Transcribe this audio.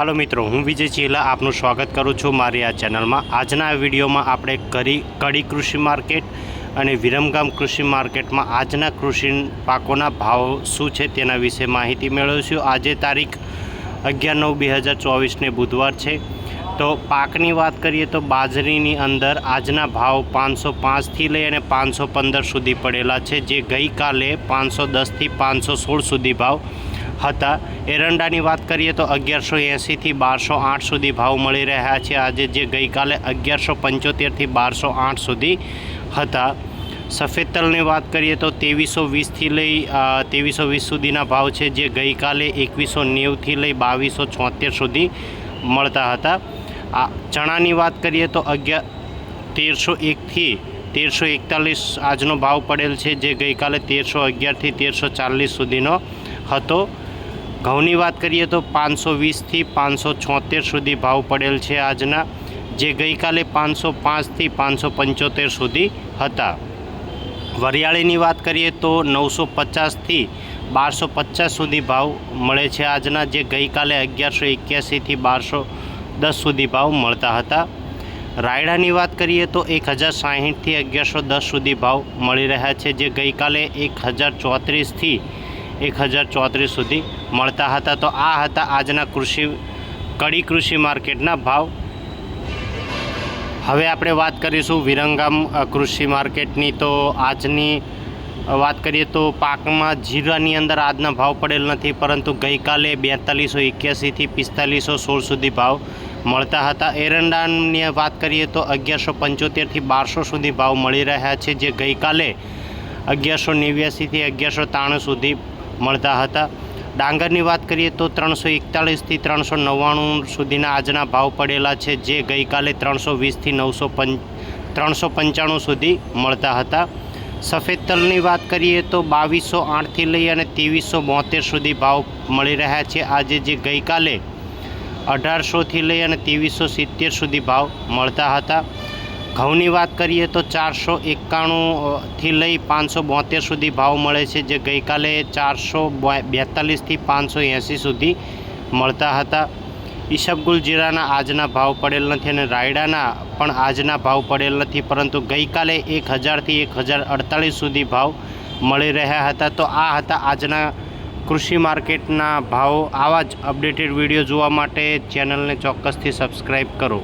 હાલો મિત્રો, હું વિજય ચેલા આપનું સ્વાગત કરું છું મારી આ ચેનલમાં. આજના વિડીયોમાં આપણે કરી કડી કૃષિ માર્કેટ અને વિરમગામ કૃષિ માર્કેટમાં આજના કૃષિ પાકોના ભાવ શું છે તેના વિશે માહિતી મેળવીશું. આજે તારીખ અગિયાર નવ બે હજાર ચોવીસને બુધવાર છે. તો પાકની વાત કરીએ તો બાજરીની અંદર આજના ભાવ પાંચસો પાંચથી લઈ અને પાંચસો પંદર સુધી પડેલા છે, જે ગઈકાલે પાંચસો દસથી પાંચસો સોળ સુધી ભાવ હતા. એરંડાની વાત કરીએ તો અગિયારસો એંસીથી બારસો આઠ સુધી ભાવ મળી રહ્યા છે. આજે જે ગઈકાલે અગિયારસો પંચોતેરથી બારસો આઠ સુધી હતા. સફેદ તલની વાત કરીએ તો ત્રેવીસો વીસથી લઈ ત્રેવીસો વીસ સુધીના ભાવ છે જે ગઈકાલે એકવીસો નેવથી લઈ બાવીસો છોતેર સુધી મળતા હતા. આ ચણાની વાત કરીએ તો અગિયાર તેરસો એકથી તેરસો એકતાલીસ આજનો ભાવ પડેલ છે જે ગઈકાલે તેરસો અગિયારથી તેરસો ચાલીસ સુધીનો હતો. ઘઉંની વાત કરીએ તો પાંચસો વીસથી પાંચસો છોતેર સુધી ભાવ પડેલ છે આજના, જે ગઈકાલે પાંચસો પાંચથી પાંચસો પંચોતેર સુધી હતા. વરિયાળીની વાત કરીએ તો નવસો પચાસથી બારસો પચાસ સુધી ભાવ મળે છે આજના, જે ગઈકાલે અગિયારસો એક્યાસીથી બારસો દસ સુધી ભાવ મળતા હતા. રાયડાની વાત કરીએ તો એક હજાર સાહીઠથી અગિયારસો દસ સુધી ભાવ મળી રહ્યા છે, જે ગઈકાલે એક હજાર ચોત્રીસથી એક હજાર ચોત્રીસ સુધી મળતા હતા. તો આ હતા આજના કૃષિ, કડી કૃષિ માર્કેટના ભાવ. હવે આપણે વાત કરીશું વિરંગામ કૃષિ માર્કેટની. તો આજની વાત કરીએ તો પાકમાં જીરાની અંદર આજના ભાવ પડેલ નથી, પરંતુ ગઈકાલે બેતાલીસો એક્યાસીથી પિસ્તાલીસો સોળ સુધી ભાવ મળતા હતા. એરંડાની વાત કરીએ તો અગિયારસો પંચોતેરથી બારસો સુધી ભાવ મળી રહ્યા છે, જે ગઈકાલે અગિયારસો નેવ્યાસીથી અગિયારસો ત્રાણું સુધી મળતા હતા. ડાંગરની વાત કરીએ તો ત્રણસો એકતાળીસથી ત્રણસો નવ્વાણું સુધીના આજના ભાવ પડેલા છે, જે ગઈકાલે ત્રણસો વીસથી નવસો પંચ ત્રણસો પંચાણું સુધી મળતા હતા. સફેદ તલની વાત કરીએ તો બાવીસો આઠથી લઈ અને ત્રેવીસો બોતેર સુધી ભાવ મળી રહ્યા છે. આજે જે ગઈકાલે અઢારસોથી લઈ અને ત્રેવીસો સિત્તેર સુધી ભાવ મળતા હતા. ઘઉંની વાત કરીએ તો ચારસો એકાણુંથી લઈ પાંચસો બોતેર સુધી ભાવ મળે છે, જે ગઈકાલે ચારસો બેતાલીસથી પાંચસો એંસી સુધી મળતા હતા. ઈશબગુલ જીરાના આજના ભાવ પડેલ નથી અને રાયડાના પણ આજના ભાવ પડેલ નથી, પરંતુ ગઈકાલે એક હજારથી એક હજાર અડતાલીસ સુધી ભાવ મળી રહ્યા હતા. તો આ હતા આજના કૃષિ માર્કેટના ભાવ. આવા જ અપડેટેડ વીડિયો જોવા માટે ચેનલને ચોક્કસથી સબસ્ક્રાઈબ કરો.